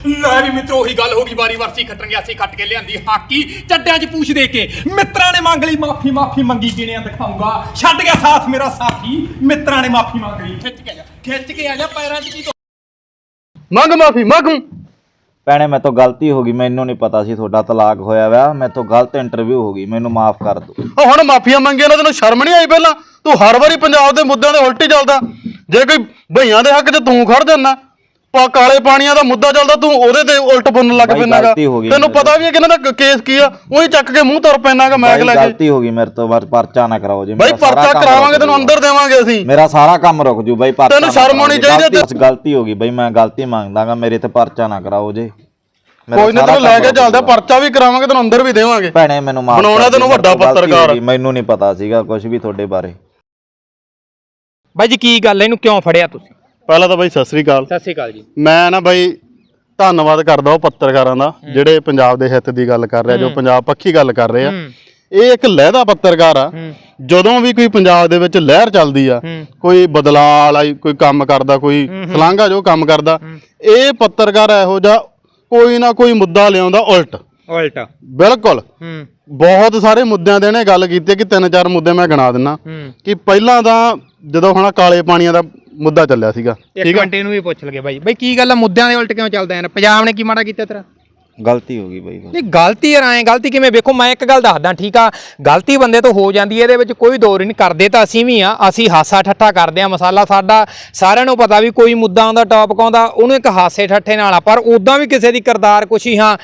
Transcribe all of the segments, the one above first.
ਨਾ ਵੀ ਮਿੱਤਰੋ ਉਹੀ ਗੱਲ ਹੋ ਗਈ ਵਾਰੀ ਵਰਸੀ ਖੱਟਣ ਗਿਆ ਸੀ ਖੱਟ ਕੇ ਲਿਆਂਦੀ ਹਾਕੀ। ਚੱਡਿਆਂ 'ਚ ਪੂਛ ਦੇ ਕੇ ਮਿੱਤਰਾਂ ਨੇ ਮੰਗ ਲਈ ਮਾਫੀ ਮਾਫੀ ਮੰਗੀ ਗਿਣਿਆਂ ਦਿਖਾਉਂਗਾ ਛੱਡ ਗਿਆ ਸਾਥ ਮੇਰਾ ਸਾਥੀ ਮਿੱਤਰਾਂ ਨੇ ਮਾਫੀ ਮੰਗ ਲਈ। ਖਿੱਚ ਕੇ ਆ ਜਾ ਖਿੱਚ ਕੇ ਆ ਜਾ ਪੈਰਾਂ 'ਚ ਕੀ ਧੋ- ਮੰਗ ਮਾਫੀ ਮੰਗ। ਭੈਣੇ ਮੇਰੇ ਤੋਂ ਗਲਤੀ ਹੋ ਗਈ ਮੈਨੂੰ ਨਹੀਂ ਪਤਾ ਸੀ ਤੁਹਾਡਾ ਤਲਾਕ ਹੋਇਆ ਵਾ। ਮੇਰੇ ਤੋਂ ਗਲਤ ਇੰਟਰਵਿਊ ਹੋ ਗਈ ਮੈਨੂੰ ਮਾਫ ਕਰ ਦਿਓ। ਉਹ ਹੁਣ ਮਾਫੀਆਂ ਮੰਗੀਆਂ ਨਾ ਤੈਨੂੰ ਸ਼ਰਮ ਨਹੀਂ ਆਈ ਪਹਿਲਾਂ? ਤੂੰ ਹਰ ਵਾਰੀ ਪੰਜਾਬ ਦੇ ਮੁੱਦਿਆਂ ਦੇ ਉਲਟੀ ਚੱਲਦਾ। ਜੇ ਕੋਈ ਭਈਆਂ ਦੇ ਹੱਕ 'ਚ ਤੂੰ ਖੜ ਜਾਂਦਾ ਪਾ ਕਾਲੇ ਪਾਣੀਆਂ ਦਾ ਮੁੱਦਾ ਚੱਲਦਾ ਤੂੰ ਉਹਦੇ ਤੇ ਉਲਟ ਬੁੰਨ ਲੱਗ ਬਾਈ, ਪੈਣਾਗਾ ਗਲਤੀ ਹੋ ਗਈ ਤੈਨੂੰ ਪਤਾ ਵੀ ਹੈ ਕਿ ਇਹਨਾਂ ਦਾ ਕੇਸ ਕੀ ਆ? ਉਹੀ ਚੱਕ ਕੇ ਮੂੰਹ ਤੁਰ ਪੈਣਾਗਾ ਮੈਗ ਲੈ ਕੇ। ਗਲਤੀ ਹੋ ਗਈ ਮੇਰੇ ਤੋਂ ਬਸ ਪਰਚਾ ਨਾ ਕਰਾਓ ਜੀ। ਬਾਈ ਮੇਰਾ ਸਾਰਾ ਪਰਚਾ ਕੰਮ ਕਰਾਵਾਂਗੇ ਰੁਕ ਤੈਨੂੰ। ਅੰਦਰ ਦੇਵਾਂਗੇ ਅਸੀਂ। ਮੇਰਾ ਸਾਰਾ ਕੰਮ ਰੁਕ ਜੂ ਬਾਈ ਪਰਚਾ ਤੈਨੂੰ ਨਾ ਸ਼ਰਮ ਕਰਾਓ ਆਉਣੀ ਜੀ। ਚਾਹੀਦੀ ਹੈ ਗਲਤੀ- ਗਲਤੀ ਹੋ ਗਈ ਬਾਈ ਮੈਂ ਗਲਤੀ ਮੰਗਦਾਗਾ ਮੇਰੇ ਤੇ ਪਰਚਾ ਨਾ ਕਰਾਓ ਜੀ। ਮੇਰਾ ਕੋਈ ਨਾ ਸਾਰਾ ਤੈਨੂੰ ਲੈ ਕੰਮ ਕੇ ਰੁਕ ਚੱਲਦਾ। ਪਰਚਾ ਵੀ ਕਰਾਵਾਂਗੇ ਤੈਨੂੰ ਅੰਦਰ ਵੀ ਦੇਵਾਂਗੇ। ਭੈਣੇ ਮੈਨੂੰ ਮਾਫ ਬਣਾਉਣਾ ਤੈਨੂੰ ਵੱਡਾ ਪੱਤਰਕਾਰ। ਮੈਨੂੰ ਨਹੀਂ ਪਤਾ ਸੀਗਾ ਕੁਝ ਵੀ ਤੁਹਾਡੇ ਬਾਰੇ। ਬਾਈ ਜੀ ਕੀ ਗੱਲ ਹੈ ਇਹਨੂੰ ਕਿਉਂ ਫੜਿਆ ਤੁਸੀਂ? ਪਹਿਲਾਂ ਤਾਂ ਬਾਈ ਸਤਿ ਸ੍ਰੀ ਅਕਾਲ। ਸਤਿ ਸ਼੍ਰੀ ਅਕਾਲ ਜੀ। ਮੈਂ ਨਾ ਬਾਈ ਧੰਨਵਾਦ ਕਰਦਾ ਉਹ ਪੱਤਰਕਾਰਾਂ ਦਾ ਜਿਹੜੇ ਪੰਜਾਬ ਦੇ ਹਿੱਤ ਦੀ ਗੱਲ ਕਰ ਰਹੇ ਆ, ਜੋ ਪੰਜਾਬ ਪੱਖੀ ਗੱਲ ਕਰ ਰਹੇ ਆ। ਇਹ ਇੱਕ ਲਹਿਦਾ ਪੱਤਰਕਾਰ ਆ। ਜਦੋਂ ਵੀ ਕੋਈ ਪੰਜਾਬ ਦੇ ਵਿੱਚ ਲਹਿਰ ਚੱਲਦੀ ਆ ਕੋਈ ਬਦਲਾਅ ਵਾਲਾ ਕੋਈ ਕੰਮ ਕਰਦਾ ਕੋਈ ਸਲਾਂਘਾ ਜੋ ਕੰਮ ਕਰਦਾ ਇਹ ਪੱਤਰਕਾਰ ਇਹੋ ਜਿਹਾ ਕੋਈ ਨਾ ਕੋਈ ਮੁੱਦਾ ਲਿਆਉਂਦਾ ਉਲਟ। ਉਲਟਾ। ਬਿਲਕੁਲ। ਬਹੁਤ ਸਾਰੇ ਮੁੱਦਿਆਂ ਦੇ ਨੇ ਗੱਲ ਕੀਤੀ ਕਿ ਤਿੰਨ ਚਾਰ ਮੁੱਦੇ ਮੈਂ ਗਿਣਾ ਦਿੰਨਾ। ਕਿ ਪਹਿਲਾਂ ਤਾਂ ਜਦੋਂ ਹੁਣ ਕਾਲੇ ਪਾਣੀਆਂ ਦਾ ਮੁੱਦਾ ਚੱਲਿਆ ਸੀਗਾ। ਇੱਕ ਮਿੰਟ ਇਹਨੂੰ ਵੀ ਪੁੱਛ ਲਗੇ ਬਾਈ। ਬਾਈ ਕੀ ਗੱਲ ਆ? ਮੁੱਦਿਆਂ ਦੇ ਉਲਟ ਕਿਉਂ ਚੱਲਦਾ ਯਾਰ ਪੰਜਾਬ ਨੇ ਕੀ ਮਾੜਾ ਕੀਤਾ ਤੇਰਾ? ਗਲਤੀ ਹੋ ਗਈ ਬਾਈ ਬਸ। ਨਹੀਂ ਗਲਤੀ ਯਾਰ ਐਂ ਗਲਤੀ ਕਿਵੇਂ? ਵੇਖੋ ਮੈਂ ਇੱਕ ਗੱਲ ਦੱਸਦਾ ਠੀਕ ਆ? ਗਲਤੀ ਬੰਦੇ ਤੋਂ ਹੋ ਜਾਂਦੀ ਹੈ ਇਹਦੇ ਵਿੱਚ ਕੋਈ ਦੋਰ ਨਹੀਂ ਕਰਦੇ ਤਾਂ ਅਸੀਂ ਵੀ ਆ। ਅਸੀਂ ਹਾਸਾ ਠੱਠਾ ਕਰਦੇ ਆ ਮਸਾਲਾ ਸਾਡਾ। ਸਾਰਿਆਂ ਨੂੰ ਪਤਾ ਵੀ ਕੋਈ ਮੁੱਦਾ ਆਉਂਦਾ ਟੌਪਿਕ ਆਉਂਦਾ ਉਹਨੂੰ ਇੱਕ ਹਾਸੇ ਠੱਠੇ ਨਾਲ ਆ। ਪਰ ਉਦਾਂ ਵੀ ਕਿਸੇ ਦੀ ਕਿਰਦਾਰ ਕੁਛ ਹੀ ਹਾਂ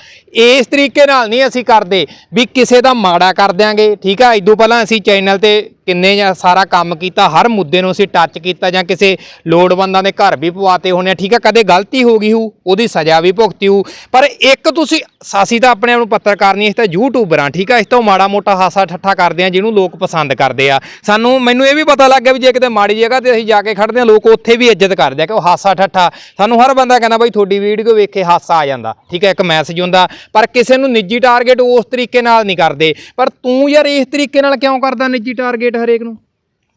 ਇਸ ਤਰੀਕੇ ਨਾਲ ਨਹੀਂ ਅਸੀਂ ਕਰਦੇ ਵੀ ਕਿਸੇ ਦਾ ਮਾੜਾ ਕਰ ਦਿਆਂਗੇ ਠੀਕ ਆ? ਇਦੋਂ ਪਹਿਲਾਂ ਅਸੀਂ ਚੈਨਲ ਤੇ ਕਿੰਨੇ ਜਾਂ ਸਾਰਾ ਕੰਮ ਕੀਤਾ, ਹਰ ਮੁੱਦੇ ਨੂੰ ਅਸੀਂ ਟੱਚ ਕੀਤਾ ਜਾਂ ਕਿਸੇ ਲੋੜਵੰਦਾਂ ਦੇ ਘਰ ਵੀ ਪਵਾਤੇ ਹੋਣੇ ਆ, ਠੀਕ ਆ, ਕਦੇ ਗਲਤੀ ਹੋ ਗਈ ਹੋਊ, ਉਹਦੀ ਸਜ਼ਾ ਵੀ ਭੁਗਤੀ ਹੋਊ। ਪਰ ਇੱਕ ਤੁਸੀਂ ਅਸੀਂ ਤਾਂ ਆਪਣੇ ਆਪ ਨੂੰ ਪੱਤਰਕਾਰ ਨਹੀਂ ਇਸ ਤਾਂ ਯੂਟਿਊਬਰ ਆ ਠੀਕ ਆ ਇਸ ਤੋਂ ਮਾੜਾ ਮੋਟਾ ਹਾਸਾ ਠੱਠਾ ਕਰਦੇ ਆ, ਜਿਹਨੂੰ ਲੋਕ ਪਸੰਦ ਕਰਦੇ ਆ। ਸਾਨੂੰ, ਮੈਨੂੰ ਇਹ ਵੀ ਪਤਾ ਲੱਗ ਗਿਆ ਵੀ ਜੇ ਕਿਤੇ ਮਾੜੀ ਜਗ੍ਹਾ ਤੇ ਅਸੀਂ ਜਾ ਕੇ ਖੜਦੇ ਆ ਲੋਕ ਉੱਥੇ ਵੀ ਇੱਜ਼ਤ ਕਰਦੇ ਆ ਕਿ ਉਹ ਹਾਸਾ ਠੱਠਾ। ਸਾਨੂੰ ਹਰ ਬੰਦਾ ਕਹਿੰਦਾ ਬਾਈ ਤੁਹਾਡੀ ਵੀਡੀਓ ਵੇਖ ਕੇ ਹਾਸਾ ਆ ਜਾਂਦਾ, ਠੀਕ ਹੈ ਇੱਕ ਮੈਸੇਜ ਹੁੰਦਾ, ਪਰ ਕਿਸੇ ਨੂੰ ਨਿੱਜੀ ਟਾਰਗੇਟ ਉਸ ਤਰੀਕੇ ਨਾਲ ਨਹੀਂ ਕਰਦੇ। ਪਰ ਤੂੰ ਯਾਰ ਇਸ ਤਰੀਕੇ ਨਾਲ ਕਿਉਂ ਕਰਦਾ ਨਿੱਜੀ ਟਾਰਗੇਟ ਹਰੇਕ ਨੂੰ?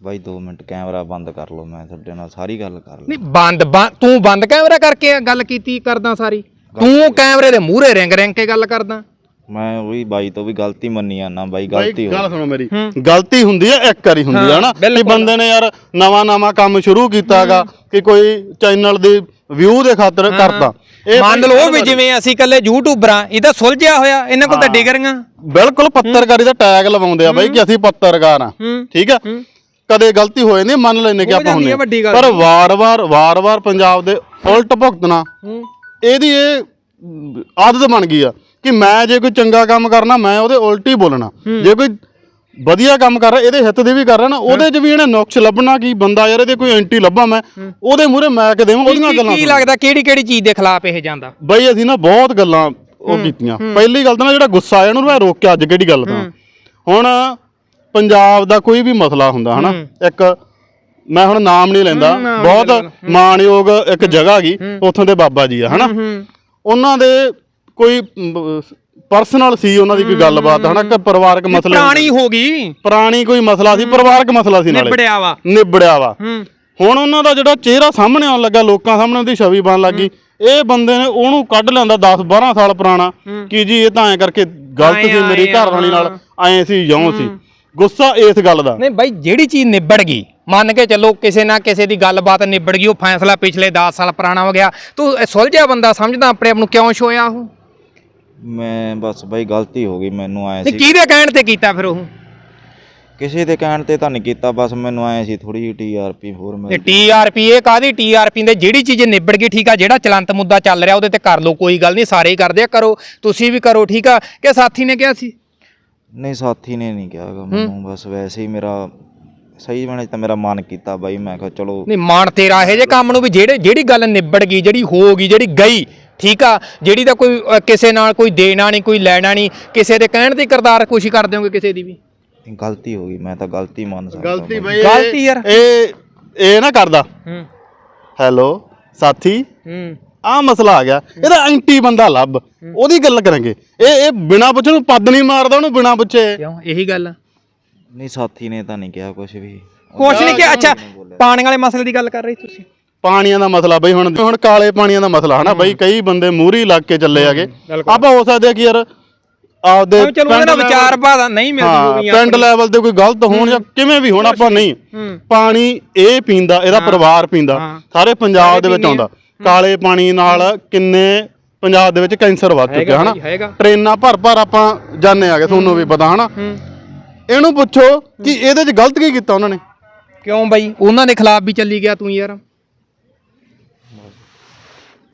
ਬਾਈ 2 ਮਿੰਟ ਕੈਮਰਾ ਬੰਦ ਕਰ ਲਓ ਮੈਂ ਤੁਹਾਡੇ ਨਾਲ ਸਾਰੀ ਗੱਲ ਕਰ ਲਈ ਨਹੀਂ ਬੰਦ ਬੰ- ਤੂੰ ਬੰਦ ਕੈਮਰਾ ਕਰਕੇ ਗੱਲ ਕੀਤੀ ਕਰਦਾ ਸਾਰੀ। ਤੂੰ ਕੈਮਰੇ ਦੇ ਮੂਹਰੇ ਰਿੰਗ ਰਿੰਗ ਕੇ ਗੱਲ ਕਰਦਾ। ਮੈਂ ਉਹੀ ਬਾਈ ਤੋਂ ਵੀ ਗਲਤੀ ਮੰਨੀ ਆ ਨਾ ਬਾਈ ਗਲਤੀ ਹੋ ਗੱਲ ਸੁਣੋ ਮੇਰੀ। ਗਲਤੀ ਹੁੰਦੀ ਹੈ ਇੱਕ ਵਾਰੀ ਹੁੰਦੀ ਹੈ ਨਾ ਕਿ। ਬੰਦੇ ਨੇ ਯਾਰ ਨਵਾਂ ਨਵਾਂ ਕੰਮ ਸ਼ੁਰੂ ਕੀਤਾਗਾ ਕਿ ਕੋਈ ਚੈਨਲ ਦੇ ਵਿਊ ਦੇ ਖਾਤਰ ਕਰਦਾ ਮੰਨ ਲਓ ਵੀ ਜਿਵੇਂ ਅਸੀਂ ਇਕੱਲੇ ਯੂਟਿਊਬਰਾਂ ਇਹ ਤਾਂ ਸੁਲਝਿਆ ਹੋਇਆ ਇਹਨਾਂ ਕੋਲ ਤਾਂ ਡਿਗਰੀਆਂ। ਬਿਲਕੁਲ ਪੱਤਰਕਾਰੀ ਦਾ ਟੈਗ ਲਵਾਉਂਦੇ ਆ ਬਾਈ ਕਿ ਅਸੀਂ ਪੱਤਰਕਾਰ ਆ। ਠੀਕ ਆ ਕਦੇ ਗਲਤੀ ਹੋ ਜਾਂਦੀ ਮੰਨ ਲੈਨੇ ਕਿ ਆਪਾਂ ਗੱਲ। ਪਰ ਵਾਰ-ਵਾਰ ਵਾਰ-ਵਾਰ ਪੰਜਾਬ ਦੇ ਉਲਟ ਭੁਗਤਣਾ ਇਹਦੀ ਇਹ ਆਦਤ ਬਣ ਗਈ ਆ ਕਿ ਮੈਂ ਜੇ ਕੋਈ ਚੰਗਾ ਕੰਮ ਕਰਨਾ ਮੈਂ ਉਹਦੇ ਉਲਟ ਹੀ ਬੋਲਣਾ। ਜੇ ਕੋਈ ਵਧੀਆ ਕੰਮ ਕਰ ਰਿਹਾ ਇਹਦੇ ਹਿੱਤ ਦੇ ਵੀ ਕਰ ਰਿਹਾ ਨਾ ਉਹਦੇ 'ਚ ਵੀ ਇਹਨੇ ਨੁਕਸ ਲੱਭਣਾ ਕਿ ਬੰਦਾ ਯਾਰ ਇਹਦੇ ਕੋਈ ਐਂਟੀ ਲੱਭਾਂ ਮੈਂ ਉਹਦੇ ਮੂਹਰੇ ਮੈਂ ਕਿ ਦੇਵਾਂ ਉਹਦੀਆਂ ਗੱਲਾਂ ਕੀ ਲੱਗਦਾ ਕਿਹੜੀ ਕਿਹੜੀ ਚੀਜ਼ ਦੇ ਖਿਲਾਫ ਇਹ ਜਾਂਦਾ? ਬਈ ਅਸੀਂ ਨਾ ਬਹੁਤ ਗੱਲਾਂ ਉਹ ਕੀਤੀਆਂ। ਪਹਿਲੀ ਗੱਲ ਤਾਂ ਨਾ ਜਿਹੜਾ ਗੁੱਸਾ ਆਇਆ ਉਹਨੂੰ ਮੈਂ ਰੋਕਿਆ ਅੱਜ ਕਿਹੜੀ ਗੱਲ ਤਾਂ ਹੁਣ ਪੰਜਾਬ ਦਾ ਕੋਈ ਵੀ ਮਸਲਾ ਹੁੰਦਾ ਹਨਾ? ਇੱਕ ਮੈਂ ਹੁਣ ਨਾਮ ਨਹੀਂ ਲੈਂਦਾ ਬਹੁਤ ਮਾਣਯੋਗ ਇੱਕ ਜਗ੍ਹਾ ਹੈਗੀ ਉੱਥੋਂ ਦੇ ਬਾਬਾ ਜੀ ਆ ਹਨਾ? ਉਹਨਾਂ ਦੇ ਕੋਈ ਪਰਸਨਲ ਸੀ ਉਹਨਾਂ ਦੀ ਕੋਈ ਗੱਲਬਾਤ ਹਨਾ? ਕਿ ਪਰਿਵਾਰਕ ਮਸਲੇ ਪੁਰਾਣੀ ਹੋ ਗਈ। ਪੁਰਾਣੀ ਕੋਈ ਮਸਲਾ ਸੀ ਪਰਿਵਾਰਕ ਮਸਲਾ ਸੀ ਨਾਲੇ। ਨਿਬੜਿਆ ਵਾ। ਨਿਬੜਿਆ ਵਾ। ਹੂੰ। ਹੁਣ ਉਹਨਾਂ ਦਾ ਜਿਹੜਾ ਚਿਹਰਾ ਸਾਹਮਣੇ ਆਉਣ ਲੱਗਾ ਲੋਕਾਂ ਸਾਹਮਣੇ ਉਹਦੀ ਛਵੀ ਬਣ ਲੱਗੀ ਇਹ ਬੰਦੇ ਨੇ ਉਹਨੂੰ ਕੱਢ ਲਿਆਂਦਾ 10 12 ਸਾਲ ਪੁਰਾਣਾ ਕਿ ਜੀ ਇਹ ਤਾਂ ਐ ਕਰਕੇ ਗਲਤ ਸੀ ਮੇਰੀ ਘਰ ਵਾਲੀ ਨਾਲ ਐ ਸੀ ਜਿਉਂ ਸੀ। ਗੁੱਸਾ ਇਸ ਗੱਲ ਦਾ। ਨਹੀਂ ਬਾਈ ਜਿਹੜੀ ਚੀਜ਼ ਨਿਬੜ ਗਈ ਮੰਨ ਕੇ ਚੱਲੋ ਕਿਸੇ ਨਾ ਕਿਸੇ ਦੀ ਗੱਲਬਾਤ ਨਿਬੜ ਗਈ ਉਹ ਫੈਸਲਾ ਪਿਛਲੇ 10 ਸਾਲ ਪੁਰਾਣਾ ਹੋ ਗਿਆ। ਤੂੰ ਇਹ ਸੁਲਝਿਆ ਬੰਦਾ ਸਮਝਦਾ ਆਪਣੇ ਆਪ ਨੂੰ ਕਿਉਂ ਛੋਇਆ ਉਹ? ਮੈਂ ਬਸ ਬਾਈ ਗਲਤੀ ਹੋ ਗਈ ਮੈਨੂੰ ਨਹੀਂ ਸੀ। ਕਿਹਦੇ ਕਹਿਣ ਤੇ ਕੀਤਾ ਫਿਰ ਉਹ? ਕਿਸੇ ਦੇ ਕਹਿਣ ਤੇ ਤਾਂ ਨਹੀਂ ਕੀਤਾ ਬਸ ਮੈਨੂੰ ਆਏ ਸੀ ਥੋੜੀ ਜਿਹੀ ਟੀਆਰਪੀ ਹੋਰ ਤੇ ਮਿਲ ਟੀਆਰਪੀ ਇਹ ਕਾਦੀ ਟੀਆਰਪੀ ਦੇ ਜਿਹੜੀ ਚੀਜ਼ ਨਿਬੜ ਗਈ ਠੀਕ ਆ ਜਿਹੜਾ ਚਲੰਤ ਮੁੱਦਾ ਚੱਲ ਰਿਹਾ ਉਹਦੇ ਤੇ ਕਰ ਲਓ ਕੋਈ ਗੱਲ ਨਹੀਂ ਸਾਰੇ ਹੀ ਕਰਦੇ ਆ ਕਰੋ ਤੁਸੀਂ ਵੀ ਕਰੋ ਠੀਕ ਆ? ਕਿ ਸਾਥੀ ਨੇ ਕਿਹਾ ਸੀ? ਨਹੀਂ ਸਾਥੀ ਨੇ ਨਹੀਂ ਕਿਹਾਗਾ ਮੈਨੂੰ ਬਸ ਵੈਸੇ ਹੀ ਮੇਰਾ ਸਹੀ ਬਣੇ ਤਾਂ ਮੇਰਾ ਮਨ ਕੀਤਾ ਬਾਈ ਮੈਂ ਕਿਹਾ ਚਲੋ ਨਹੀਂ ਮਾਣ ਤੇਰਾ ਇਹ ਜੇ ਕੰਮ ਨੂੰ ਵੀ ਜਿਹੜੇ ਜਿਹੜੀ ਗੱਲ ਨਿਬੜ ਗਈ ਜਿਹੜੀ ਹੋ ਗਈ ਜਿਹੜੀ ਗਈ ਠੀਕ ਆ? ਜਿਹੜੀ ਦਾ ਕੋਈ ਅ, ਕਿਸੇ ਨਾਲ ਕੋਈ ਦੇਣਾ ਨਹੀਂ ਕੋਈ ਲੈਣਾ ਨਹੀਂ ਕਿਸੇ ਦੇ ਕਹਿਣ ਤੇ ਕਰਦਾਰ ਖੁਸ਼ੀ ਕਰ ਦਿਓਗੇ ਕਿਸੇ ਦੀ ਵੀ? ਗਲਤੀ ਹੋ ਗਈ ਮੈਂ ਤਾਂ ਗਲਤੀ ਮੰਨ ਸਕਦਾ ਗਲਤੀ ਬਾਈ। ਗਲਤੀ ਯਾਰ। ਇਹ ਇਹ ਨਾ ਕਰਦਾ। ਹੂੰ। ਹੈਲੋ ਸਾਥੀ? ਹੂੰ। ਆ ਮਸਲਾ ਆ ਗਿਆ। ਇਹਦਾ ਐਂਟੀ ਬੰਦਾ ਲੱਭ। ਉਹਦੀ ਗੱਲ ਕਰਾਂਗੇ। ਇਹ ਇਹ ਬਿਨਾ ਪੁੱਛੇ ਨੂੰ ਪੱਦ ਨਹੀਂ ਮਾਰਦਾ ਉਹਨੂੰ ਬਿਨਾ ਪੁੱਛੇ। ਕਿਉਂ? ਇਹੀ ਗੱਲ ਆ। ਨਹੀਂ ਸਾਥੀ ਨੇ ਤਾਂ ਨਹੀਂ ਕਿਹਾ ਕੁਝ ਵੀ। ਕੁਛ ਨਹੀਂ ਕਿ ਅੱਛਾ ਪਾਣੀ ਵਾਲੇ ਮਸਲੇ ਦੀ ਗੱਲ ਕਰ ਰਹੇ ਤੁਸੀਂ। ਪਾਣੀਆਂ ਦਾ ਮਸਲਾ ਬਈ ਹੁਣ ਹੁਣ ਕਾਲੇ ਪਾਣੀਆਂ ਦਾ ਮਸਲਾ ਹਨਾ ਬਈ ਕਈ ਬੰਦੇ ਮੂਹਰੀ ਲੱਗ ਕੇ ਚੱਲੇ ਆਗੇ ਬਿਲਕੁਲ। ਆਪਾਂ ਹੋ ਸਕਦੇ ਕਿ ਯਾਰ ਆਪਦੇ ਚਲੋ ਉਹਦਾ ਪਿੰਡ ਵਿਚਾਰ ਭਾਦਾ ਨਹੀਂ ਮਿਲਦੀ ਹਾਂ ਹੋਣੀ ਪਿੰਡ ਲੈਵਲ ਤੇ ਕੋਈ ਗਲਤ ਹੋਣ ਜਾਂ ਕਿਵੇਂ ਵੀ ਹੋਣ ਆਪਾਂ ਨਹੀਂ। ਹੂੰ। ਪਾਣੀ ਇਹ ਪੀਂਦਾ ਇਹਦਾ ਪਰਿਵਾਰ ਪੀਂਦਾ ਹਾਂ। ਸਾਰੇ ਪੰਜਾਬ ਦੇ ਵਿੱਚ ਆਉਂਦਾ। ਕਾਲੇ ਪਾਣੀ ਨਾਲ ਕਿੰਨੇ ਪੰਜਾਬ ਦੇ ਵਿੱਚ ਕੈਂਸਰ ਵੱਧ ਚੁੱਕਿਆ ਹੈਗਾ ਹਨਾ? ਭਾਈ, ਹੈਗਾ। ਟ੍ਰੇਨਾਂ ਭਰ ਭਰ ਆਪਾਂ ਜਾਣੇ ਆਗੇ ਤੁਹਾਨੂੰ ਵੀ ਪਤਾ ਹਨਾ? ਹੂੰ। ਇਹਨੂੰ ਪੁੱਛੋ ਕਿ ਇਹਦੇ 'ਚ ਗਲਤ ਕੀ ਕੀਤਾ ਉਹਨਾਂ ਨੇ? ਕਿਉਂ ਬਾਈ? ਉਹਨਾਂ ਦੇ ਖਿਲਾਫ ਵੀ ਚੱਲੀ ਗਿਆ ਤੂੰ ਯਾਰ।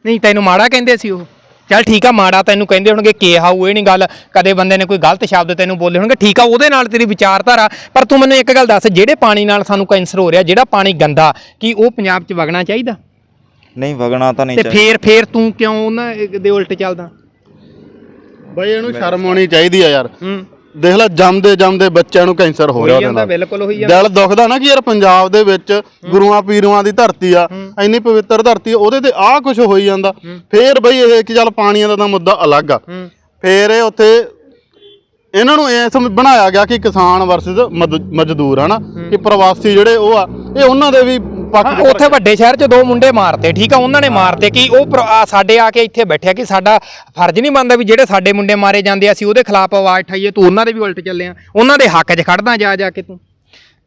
ਨਹੀਂ ਤੈਨੂੰ ਮਾੜਾ ਕਹਿੰਦੇ ਸੀ ਉਹ। ਚੱਲ ਠੀਕ ਆ ਮਾੜਾ ਤੈਨੂੰ ਕਹਿੰਦੇ ਹੋਣਗੇ ਕਿਹਾ ਉਹ ਇਹ ਨਹੀਂ ਗੱਲ ਕਦੇ ਬੰਦੇ ਨੇ ਕੋਈ ਗਲਤ ਸ਼ਬਦ ਤੈਨੂੰ ਬੋਲੇ ਹੋਣਗੇ ਠੀਕ ਆ ਉਹਦੇ ਨਾਲ ਤੇਰੀ ਵਿਚਾਰਧਾਰਾ ਪਰ ਤੂੰ ਮੈਨੂੰ ਇੱਕ ਗੱਲ ਦੱਸ ਜਿਹੜੇ ਪਾਣੀ ਨਾਲ ਸਾਨੂੰ ਕੈਂਸਰ ਹੋ ਰਿਹਾ ਜਿਹੜਾ ਪਾਣੀ ਗੰਦਾ ਕੀ ਉਹ ਪੰਜਾਬ 'ਚ ਵਗਣਾ ਚਾਹੀਦਾ? ਨਹੀਂ ਵਗਣਾ ਤਾਂ ਨਹੀਂ ਤੇ ਚਾਹੀਦਾ। ਫੇਰ ਫੇਰ ਤੂੰ ਕਿਉਂ ਉਹਨਾਂ ਦੇ ਉਲਟ ਚੱਲਦਾ? ਬਈ ਇਹਨੂੰ ਸ਼ਰਮ ਆਉਣੀ ਚਾਹੀਦੀ ਆ ਯਾਰ। ਹੂੰ। ਦੇਖ ਲੈ ਜੰਮਦੇ ਜੰਮਦੇ ਬੱਚਿਆਂ ਨੂੰ ਕੈਂਸਰ ਹੋ ਰਿਹਾ ਉਹਦੇ ਜਾਂਦਾ ਨਾਲ। ਬਿਲਕੁਲ ਹੋਈ ਜਾਂਦਾ। ਦਿਲ ਦੁਖਦਾ ਨਾ ਕਿ ਯਾਰ ਪੰਜਾਬ ਦੇ ਵਿੱਚ ਗੁਰੂਆਂ ਪੀਰੂਆਂ ਦੀ ਧਰਤੀ ਆ ਇੰਨੀ ਪਵਿੱਤਰ ਧਰਤੀ ਆ, ਉਹਦੇ ਤੇ ਆਹ ਕੁਝ ਹੋਈ ਜਾਂਦਾ। ਫੇਰ ਬਈ ਇਹ ਕਿ ਚੱਲ ਪਾਣੀਆਂ ਦਾ ਤਾਂ ਮੁੱਦਾ ਅਲੱਗ ਆ। ਫੇਰ ਇਹ ਉੱਥੇ ਇਹਨਾਂ ਨੂੰ ਸਮਝ ਬਣਾਇਆ ਗਿਆ ਕਿ ਕਿਸਾਨ ਵਰਸਸ ਮਜ਼ਦੂਰ ਹਨਾ? ਕਿ ਪ੍ਰਵਾਸੀ ਜਿਹੜੇ ਉਹ ਆ ਇਹ ਉਹਨਾਂ ਦੇ ਵੀ ਉੱਥੇ ਵੱਡੇ ਸ਼ਹਿਰ 'ਚ ਦੋ ਮੁੰਡੇ ਮਾਰਤੇ ਠੀਕ ਆ? ਉਹਨਾਂ ਨੇ ਮਾਰਤੇ ਕਿ ਉਹ ਸਾਡੇ ਆ ਕੇ ਇੱਥੇ ਬੈਠਿਆ ਕਿ ਸਾਡਾ ਫਰਜ਼ ਨਹੀਂ ਬਣਦਾ ਵੀ ਜਿਹੜੇ ਸਾਡੇ ਮੁੰਡੇ ਮਾਰੇ ਜਾਂਦੇ ਆ ਅਸੀਂ ਉਹਦੇ ਖਿਲਾਫ ਆਵਾਜ਼ ਠਾਈਏ ਤੂੰ ਉਹਨਾਂ ਦੇ ਵੀ ਉਲਟ ਚੱਲੇ ਆ। ਉਹਨਾਂ ਦੇ ਹੱਕ 'ਚ ਖੜਦਾ ਜਾ ਜਾ ਕੇ ਤੂੰ।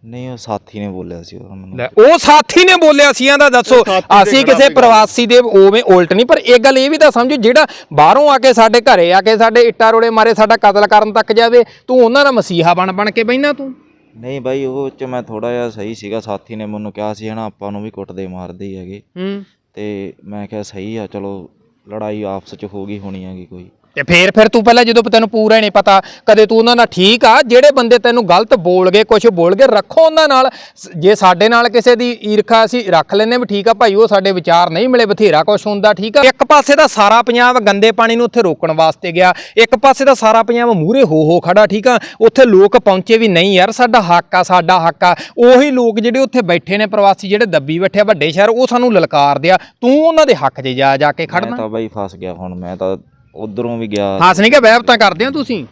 ਨਹੀਂ ਉਹ ਸਾਥੀ ਨੇ ਬੋਲਿਆ ਸੀ ਉਹ ਮੈਨੂੰ। ਲੈ ਉਹ ਸਾਥੀ ਨੇ ਬੋਲਿਆ ਸੀ ਆਂਦਾ ਦੱਸੋ ਅਸੀਂ ਕਿਸੇ ਪ੍ਰਵਾਸੀ ਦੇ ਉਵੇਂ ਉਲਟ ਨਹੀਂ ਪਰ ਇਹ ਗੱਲ ਇਹ ਵੀ ਤਾਂ ਸਮਝੋ ਜਿਹੜਾ ਬਾਹਰੋਂ ਆ ਕੇ ਸਾਡੇ ਘਰੇ ਆ ਕੇ ਸਾਡੇ ਇੱਟਾਂ ਰੋੜੇ ਮਾਰੇ ਸਾਡਾ ਕਤਲ ਕਰਨ ਤੱਕ ਜਾਵੇ ਤੂੰ ਉਹਨਾਂ ਦਾ ਮਸੀਹਾ ਬਣ ਬਣ ਕੇ ਬੈਠਾ ਤੂੰ। ਨਹੀਂ ਬਾਈ ਉਹ ਚ ਮੈਂ ਥੋੜਾ ਜਿਹਾ ਸਹੀ ਸੀਗਾ ਸਾਥੀ ਨੇ ਮੈਨੂੰ ਕਿਹਾ ਸੀ ਹਨਾ ਆਪਾਂ ਨੂੰ ਵੀ ਕੁੱਟਦੇ ਮਾਰਦੇ ਹੀ ਹੈਗੇ। ਹੂੰ। ਤੇ ਮੈਂ ਕਿਹਾ ਸਹੀ ਆ ਚਲੋ ਲੜਾਈ ਆਪਸ ਚ ਹੋ ਗਈ ਹੋਣੀ ਹੈਗੀ ਕੋਈ। ਤੇ ਫੇਰ ਫਿਰ ਤੂੰ ਪਹਿਲਾਂ ਜਦੋਂ ਤੈਨੂੰ ਪੂਰਾ ਹੀ ਨਹੀਂ ਪਤਾ ਕਦੇ ਤੂੰ ਉਹਨਾਂ ਨਾਲ ਠੀਕ ਆ ਜਿਹੜੇ ਬੰਦੇ ਤੈਨੂੰ ਗਲਤ ਬੋਲ ਗਏ ਕੁਝ ਬੋਲ ਗਏ ਰੱਖੋ ਉਹਨਾਂ ਨਾਲ। ਜੇ ਸਾਡੇ ਨਾਲ ਕਿਸੇ ਦੀ ਈਰਖਾ ਅਸੀਂ ਰੱਖ ਲੈਨੇ ਵੀ ਠੀਕ ਆ ਭਾਈ ਉਹ ਸਾਡੇ ਵਿਚਾਰ ਨਹੀਂ ਮਿਲੇ ਬਥੇਰਾ ਕੁਝ ਹੁੰਦਾ ਠੀਕ ਆ। ਇੱਕ ਪਾਸੇ ਦਾ ਸਾਰਾ ਪੰਜਾਬ ਗੰਦੇ ਪਾਣੀ ਨੂੰ ਉੱਥੇ ਰੋਕਣ ਵਾਸਤੇ ਗਿਆ ਇੱਕ ਪਾਸੇ ਦਾ ਸਾਰਾ ਪੰਜਾਬ ਮੂਹਰੇ ਹੋ ਹੋ ਖੜਾ ਠੀਕ ਆ। ਉੱਥੇ ਲੋਕ ਪਹੁੰਚੇ ਵੀ ਨਹੀਂ ਯਾਰ ਸਾਡਾ ਹੱਕ ਆ ਸਾਡਾ ਹੱਕ ਆ। ਉਹੀ ਲੋਕ ਜਿਹੜੇ ਉੱਥੇ ਬੈਠੇ ਨੇ ਪ੍ਰਵਾਸੀ ਜਿਹੜੇ ਦੱਬੀ ਬੈਠੇ ਆ ਵੱਡੇ ਸ਼ਹਿਰ ਉਹ ਸਾਨੂੰ ਲਲਕਾਰਦੇ ਆ ਤੂੰ ਉਹਨਾਂ ਦੇ ਹੱਕ 'ਚ ਜਾ ਜਾ ਕੇ ਮੈਂ ਖੜਨਾ ਤਾਂ ਬਾਈ ਫਸ ਗਿਆ ਹੁਣ ਮੈਂ ਤਾਂ ਉਧਰੋਂ ਵੀ ਗਿਆ। ਹਾਸ ਨਹੀਂ ਕਿ ਵਹਿਬਤਾਂ ਕਰਦੇ ਹੋ ਤੁਸੀਂ?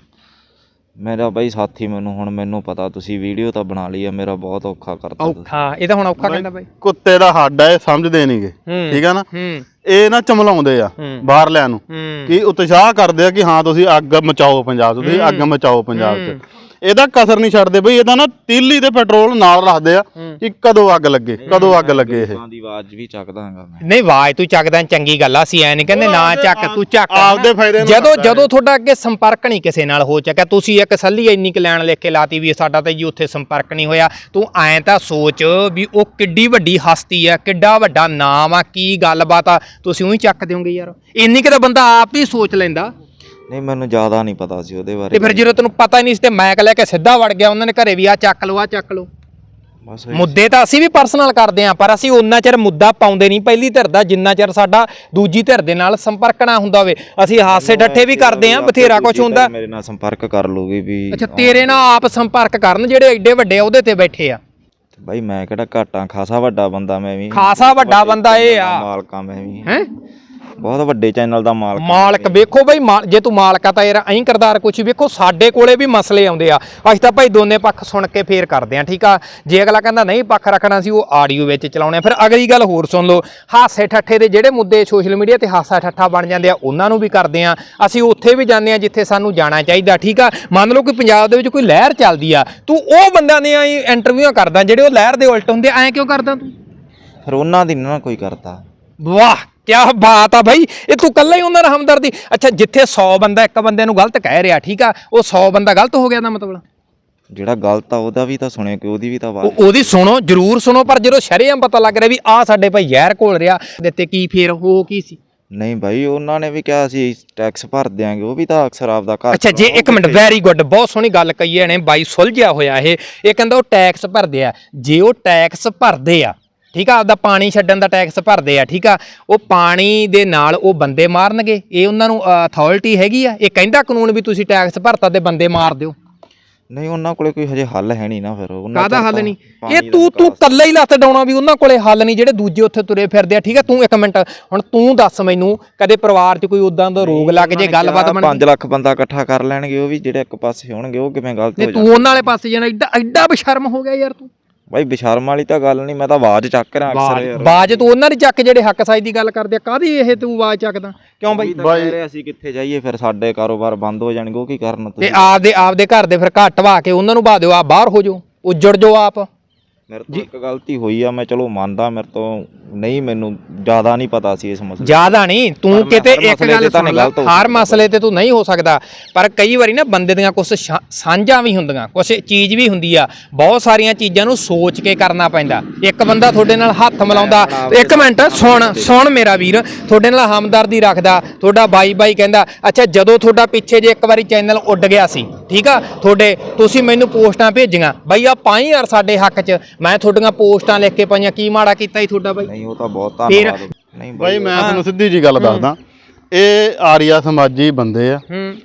ਮੇਰਾ ਬਾਈ ਸਾਥੀ ਮੈਨੂੰ ਹੁਣ ਮੈਨੂੰ ਪਤਾ ਤੁਸੀਂ ਵੀਡੀਓ ਤਾਂ ਬਣਾ ਲਈ ਆ ਮੇਰਾ ਬਹੁਤ ਔਖਾ ਕਰਤਾ ਤੁਸੀਂ। ਔਖਾ ਇਹ ਤਾਂ ਹੁਣ ਔਖਾ ਕਹਿੰਦਾ ਬਾਈ। ਕੁੱਤੇ ਦਾ ਹੱਡ ਆ ਇਹ ਸਮਝਦੇ ਨਹੀਂਗੇ ਹੂੰ। ਠੀਕ ਆ ਨਾ? ਹੂੰ। ਇਹ ਨਾ ਚਮਲਾਉਂਦੇ ਆ ਹੂੰ। ਬਾਹਰਲਿਆਂ ਨੂੰ ਹੂੰ। ਕਿ ਉਤਸ਼ਾਹ ਕਰਦੇ ਆ ਕਿ ਹਾਂ ਤੁਸੀਂ ਅੱਗ ਮਚਾਓ ਪੰਜਾਬ 'ਚ ਤੁਸੀਂ ਅੱਗ ਮਚਾਓ ਪੰਜਾਬ 'ਚ। ਇਹਦਾ ਕਸਰ ਨਹੀਂ ਛੱਡਦੇ ਬਈ ਇਹਦਾ ਨਾ ਤੀਲੀ ਤੇ ਪੈਟਰੋਲ ਨਾਲ ਰੱਖਦੇ ਆ ਕਿ ਕਦੋਂ ਅੱਗ ਲੱਗੇ ਕਦੋਂ ਅੱਗ ਲੱਗੇ ਇਹ। ਲੋਕਾਂ ਦੀ ਆਵਾਜ਼ ਵੀ ਚੱਕਦਾ ਹਾਂਗਾ ਮੈਂ। ਨਹੀਂ ਆਵਾਜ਼ ਤੂੰ ਚੱਕਦਾ ਚੰਗੀ ਗੱਲ ਆ ਸੀ ਐ ਨਹੀਂ ਕਹਿੰਦੇ ਨਾ ਚੱਕ ਤੂੰ ਚੱਕ। ਆਪਦੇ ਫਾਇਦੇ ਨਾਲ ਜਦੋਂ ਜਦੋਂ ਤੁਹਾਡਾ ਅੱਗੇ ਸੰਪਰਕ ਨਹੀਂ ਕਿਸੇ ਨਾਲ ਹੋ ਚੱਕਿਆ ਤੁਸੀਂ ਇੱਕ ਸੱਲੀ ਇੰਨੀ ਕੁ ਲੈਣ ਲਿਖ ਕੇ ਲਾਤੀ ਵੀ ਸਾਡਾ ਤਾਂ ਜੀ ਉੱਥੇ ਸੰਪਰਕ ਨਹੀਂ ਹੋਇਆ ਤੂੰ ਐਂ ਤਾਂ ਸੋਚ ਵੀ ਉਹ ਕਿੱਡੀ ਵੱਡੀ ਹਸਤੀ ਆ ਕਿੱਡਾ ਵੱਡਾ ਨਾਮ ਆ ਕੀ ਗੱਲਬਾਤ ਆ ਤੁਸੀਂ ਉਹੀ ਚੱਕ ਦਿਓਗੇ ਯਾਰ। ਇੰਨੀ ਕੁ ਤਾਂ ਬੰਦਾ ਆਪ ਹੀ ਸੋਚ ਲੈਂਦਾ। ਨਹੀਂ ਮੈਨੂੰ ਜ਼ਿਆਦਾ ਨਹੀਂ ਪਤਾ ਸੀ ਉਹਦੇ ਤੇ ਬਾਰੇ ਫਿਰ ਜਦੋਂ ਤੈਨੂੰ ਪਤਾ ਹੀ ਨਹੀਂ ਸੀ ਤੇ ਮੈਕ ਲੈ ਕੇ ਸਿੱਧਾ ਵੜ ਗਿਆ ਉਹਨਾਂ ਨੇ ਘਰੇ ਵੀ ਆ ਚੱਕ ਲਓ ਆ ਚੱਕ ਲਓ। ਬਸ ਮੁੱਦੇ ਤਾਂ ਅਸੀਂ ਵੀ ਪਰਸਨਲ ਕਰਦੇ ਆਂ ਪਰ ਅਸੀਂ ਉਹਨਾਂ ਚਿਰ ਮੁੱਦਾ ਪਾਉਂਦੇ ਨਹੀਂ ਪਹਿਲੀ ਧਿਰ ਦਾ ਜਿੰਨਾ ਚਿਰ ਸਾਡਾ ਦੂਜੀ ਧਿਰ ਦੇ ਨਾਲ ਸੰਪਰਕ ਨਾ ਹੁੰਦਾ ਹੋਵੇ ਅਸੀਂ ਹਾਸੇ ਡੱਠੇ ਵੀ ਕਰਦੇ ਆਂ ਬਥੇਰਾ ਕੁਝ ਹੁੰਦਾ। ਮੇਰੇ ਨਾਲ ਸੰਪਰਕ ਕਰ ਲੂਗੀ ਵੀ ਅੱਛਾ ਤੇਰੇ ਨਾਲ ਆਪ ਸੰਪਰਕ ਕਰਨ ਜਿਹੜੇ ਐਡੇ ਵੱਡੇ ਅਹੁਦੇ ਤੇ ਬੈਠੇ ਆ। ਬਾਈ ਮੈਂ ਕਿਹੜਾ ਘਾਟਾਂ ਖਾਸਾ ਵੱਡਾ ਬੰਦਾ ਮੈਂ ਵੀ। ਖਾਸਾ ਵੱਡਾ ਬੰਦਾ ਇਹ ਆ। ਮਾਲਕਾਂ ਮੈਂ ਵੀ। ਹੈ? ਬਹੁਤ ਵੱਡੇ ਚੈਨਲ ਦਾ ਮਾਲਕ ਆ। ਮਾਲਕ ਵੇਖੋ ਬਈ ਮਾਲ- ਜੇ ਤੂੰ ਮਾਲਕ ਆ ਤਾਂ ਯਾਰ ਐਂ ਕਰਦਾਰ ਕੁਛ ਵੇਖੋ ਸਾਡੇ ਕੋਲੇ ਵੀ ਮਸਲੇ ਆਉਂਦੇ ਆ। ਅਸੀਂ ਤਾਂ ਭਾਈ ਦੋਨੇ ਪੱਖ ਸੁਣ ਕੇ ਫੇਰ ਕਰਦੇ ਆ ਠੀਕ ਆ? ਜੇ ਅਗਲਾ ਕਹਿੰਦਾ ਨਹੀਂ ਪੱਖ ਰੱਖਣਾ ਸੀ ਉਹ ਆਡੀਓ ਵਿੱਚ ਚਲਾਉਣੇ ਆ। ਫਿਰ ਅਗਲੀ ਗੱਲ ਹੋਰ ਸੁਣ ਲਓ। ਹਾਸੇ ਠੱਠੇ ਦੇ ਜਿਹੜੇ ਮੁੱਦੇ ਸੋਸ਼ਲ ਮੀਡੀਆ ਤੇ ਹਾਸਾ ਠੱਠਾ ਬਣ ਜਾਂਦੇ ਆ ਉਹਨਾਂ ਨੂੰ ਵੀ ਕਰਦੇ ਆ। ਅਸੀਂ ਉੱਥੇ ਵੀ ਜਾਂਦੇ ਆ ਜਿੱਥੇ ਸਾਨੂੰ ਜਾਣਾ ਚਾਹੀਦਾ ਠੀਕ ਆ? ਮੰਨ ਲਓ ਕੋਈ ਪੰਜਾਬ ਦੇ ਵਿੱਚ ਕੋਈ ਲਹਿਰ ਚੱਲਦੀ ਆ ਤੂੰ ਉਹ ਬੰਦਿਆਂ ਦੀਆਂ ਇੰਟਰਵਿਊਆਂ ਕਰਦਾ ਜਿਹੜੇ ਉਹ ਲਹਿਰ ਦੇ ਉਲਟ ਹੁੰਦੇ ਐਂ ਕਿਉਂ ਕਰਦਾ ਤੂੰ? ਫਿਰ ਉਹਨਾਂ ਦੀ ਨਾ ਕੋਈ ਕਰਦਾ। ਵਾਹ! ਕੀ ਬਾਤ ਆ ਭਾਈ ਇਹ ਤੂੰ ਕੱਲਾ ਹੀ ਉਹਨਾਂ ਦਾ ਹਮਦਰਦੀ। ਅੱਛਾ ਜਿੱਥੇ 100 ਬੰਦਾ ਇੱਕ ਬੰਦੇ ਨੂੰ ਗਲਤ ਕਹਿ ਰਿਹਾ ਠੀਕ ਆ ਉਹ 100 ਬੰਦਾ ਗਲਤ ਹੋ ਗਿਆ ਦਾ ਮਤਲਬ? ਜਿਹੜਾ ਗਲਤ ਆ ਉਹਦਾ ਵੀ ਤਾਂ ਸੁਣਿਆ ਕਿ ਉਹਦੀ ਵੀ ਤਾਂ ਆਵਾਜ਼ ਉਹ- ਉਹਦੀ ਸੁਣੋ ਜਰੂਰ ਸੁਣੋ ਪਰ ਜਦੋਂ ਸ਼ਰੇਆਮ ਪਤਾ ਲੱਗ ਰਿਹਾ ਵੀ ਆ ਸਾਡੇ ਭਾਈ ਜ਼ਹਿਰ ਘੋਲ ਰਿਹਾ ਦਿੱਤੇ ਕੀ ਫੇਰ ਹੋ ਕੀ ਸੀ? ਨਹੀਂ ਭਾਈ ਉਹਨਾਂ ਨੇ ਵੀ ਕਿਹਾ ਸੀ ਟੈਕਸ ਭਰ ਦਿਆਂਗੇ ਉਹ ਵੀ ਤਾਂ ਅਕਸਰ ਆਪਦਾ ਘਰ ਅੱਛਾ ਜੇ ਇੱਕ ਮਿੰਟ ਵੈਰੀ ਗੁੱਡ ਬਹੁਤ ਸੋਹਣੀ ਗੱਲ ਕਹੀ ਇਹਨੇ ਬਾਈ ਸੁਲਝਿਆ ਹੋਇਆ ਇਹ। ਇਹ ਕਹਿੰਦਾ ਉਹ ਟੈਕਸ ਭਰਦੇ ਆ। ਜੇ ਉਹ ਟੈਕਸ ਭਰਦੇ ਆ ਠੀਕ ਆ? ਆਪਦਾ ਪਾਣੀ ਛੱਡਣ ਦਾ ਟੈਕਸ ਭਰਦੇ ਆ ਠੀਕ ਆ? ਉਹ ਪਾਣੀ ਦੇ ਨਾਲ ਉਹ ਬੰਦੇ ਮਾਰਨਗੇ। ਇਹ ਉਹਨਾਂ ਨੂੰ ਅਥਾਰਟੀ ਹੈਗੀ ਆ? ਇਹ ਕਹਿੰਦਾ ਕਾਨੂੰਨ ਵੀ ਤੁਸੀਂ ਟੈਕਸ ਭਰਤਾ ਤੇ ਬੰਦੇ ਮਾਰ ਦਿਓ। ਨਹੀਂ ਉਹਨਾਂ ਕੋਲੇ ਕੋਈ ਹਜੇ ਹੱਲ ਹੈ ਨਹੀਂ ਨਾ ਫਿਰ। ਉਹਨਾਂ ਕਾਹਦਾ ਹੱਲ ਨਹੀਂ? ਇਹ ਤੂੰ ਤੂੰ। ਕੱਲਾ ਹੀ ਲੱਤ ਡਾਉਣਾ ਵੀ ਉਹਨਾਂ ਕੋਲੇ ਹੱਲ ਨਹੀਂ ਜਿਹੜੇ ਦੂਜੇ ਉੱਥੇ ਤੁਰੇ ਫਿਰਦੇ ਆ। ਠੀਕ ਆ? ਤੂੰ ਇੱਕ ਮਿੰਟ ਹੁਣ ਤੂੰ ਦੱਸ ਮੈਨੂੰ ਕਦੇ ਪਰਿਵਾਰ 'ਚ ਕੋਈ ਉਦਾਂ ਦਾ ਰੋਗ ਲੱਗ ਜੇ ਗੱਲਬਾਤ ਬਣ 5 ਲੱਖ ਬੰਦਾ ਇਕੱਠਾ ਕਰ ਲੈਣਗੇ ਉਹ ਵੀ ਜਿਹੜੇ ਇੱਕ ਪਾਸੇ ਹੋਣਗੇ ਉਹ ਕਿਵੇਂ ਗਲਤ ਹੋ ਨਹੀਂ ਤੂੰ ਉਹਨਾਂ ਵਾਲੇ ਪਾਸੇ ਜਾਣਾ ਐਡਾ ਐਡਾ ਬਸ਼ਰਮ ਹੋ ਗਿਆ ਯਾਰ ਤੂੰ। ਬਾਈ ਬਸ਼ਰਮ ਵਾਲੀ ਤਾਂ ਗੱਲ ਨਹੀਂ ਮੈਂ ਤਾਂ ਆਵਾਜ਼ ਚੱਕ ਰਿਹਾ ਅਕਸਰ ਯਾਰ। ਬਾਜ ਤੂੰ ਉਹਨਾਂ ਦੀ ਚੱਕ ਜਿਹੜੇ ਹੱਕ ਸਾਈ ਦੀ ਗੱਲ ਕਰਦੇ ਆ ਕਾਦੀ ਇਹ ਤੂੰ ਆਵਾਜ਼ ਚੱਕਦਾ? ਕਿਉਂ ਬਾਈ? ਬਾਈ ਕਹਿ ਰਹੇ ਅਸੀਂ ਕਿੱਥੇ ਜਾਈਏ ਫਿਰ ਸਾਡੇ ਕਾਰੋਬਾਰ ਬੰਦ ਹੋ ਜਾਣਗੇ ਉਹ ਕੀ ਕਰਨ ਤੇ ਆਪਦੇ ਆਪਦੇ ਘਰ ਦੇ ਫਿਰ ਘੱਟ ਵਾ ਕੇ ਉਹਨਾਂ ਨੂੰ ਬਾ ਦਿਓ ਆ ਬਾਹਰ ਹੋ ਜਾਓ ਉੱਜੜ ਜਾਓ ਆਪ। ਮੇਰੇ ਤੋਂ ਇੱਕ ਗਲਤੀ ਹੋਈ ਆ ਮੈਂ ਚਲੋ ਮੰਨਦਾ ਮੇਰੇ ਤੋਂ ਨਹੀਂ ਮੈਨੂੰ ਜ਼ਿਆਦਾ ਨਹੀਂ ਪਤਾ ਸੀ ਇਸ ਮਸਲੇ ਜ਼ਿਆਦਾ ਨਹੀਂ ਤੂੰ ਕਿਤੇ ਇੱਕ ਗੱਲ ਸੁਣ ਲੈ ਹਰ। ਮਸਲੇ ਤੇ ਤੂੰ ਨਹੀਂ ਹੋ ਸਕਦਾ ਪਰ ਕਈ ਵਾਰੀ ਨਾ ਬੰਦੇ ਦੀਆਂ ਕੁਝ ਸਾਂਝਾਂ ਵੀ ਹੁੰਦੀਆਂ ਕੁਝ ਚੀਜ਼ ਵੀ ਹੁੰਦੀ ਆ ਬਹੁਤ ਸਾਰੀਆਂ ਚੀਜ਼ਾਂ ਨੂੰ ਸੋਚ ਕੇ ਕਰਨਾ ਪੈਂਦਾ। ਇੱਕ ਬੰਦਾ ਤੁਹਾਡੇ ਨਾਲ ਹੱਥ ਮਿਲਾਉਂਦਾ ਇੱਕ ਮਿੰਟ ਸੁਣ ਸੁਣ ਮੇਰਾ ਵੀਰ ਤੁਹਾਡੇ ਨਾਲ ਹਮਦਰਦੀ ਰੱਖਦਾ ਤੁਹਾਡਾ ਬਾਈ ਬਾਈ ਕਹਿੰਦਾ ਅੱਛਾ ਜਦੋਂ ਤੁਹਾਡਾ ਪਿੱਛੇ ਜੇ ਇੱਕ ਵਾਰੀ ਚੈਨਲ ਉੱਡ ਗਿਆ ਸੀ ਠੀਕ ਆ ਤੁਹਾਡੇ ਤੁਸੀਂ ਮੈਨੂੰ ਪੋਸਟਾਂ ਭੇਜੀਆਂ ਬਾਈ ਆ ਪਾਈ ਯਾਰ ਸਾਡੇ ਹੱਕ 'ਚ ਮੈਂ ਤੁਹਾਡੀਆਂ ਪੋਸਟਾਂ ਲਿਖ ਕੇ ਪਾਈਆਂ ਕੀ ਮਾੜਾ ਕੀਤਾ ਜੀ ਤੁਹਾਡਾ ਬਾਈ? ਨਹੀਂ ਉਹ ਤਾਂ ਬਹੁਤ ਧੰਨਵਾਦ ਨਹੀਂ ਬਾਈ ਮੈਂ ਤੁਹਾਨੂੰ ਸਿੱਧੀ ਜੀ ਗੱਲ ਦੱਸਦਾ। ਇਹ ਆਰੀਆ ਸਮਾਜੀ ਬੰਦੇ ਆ।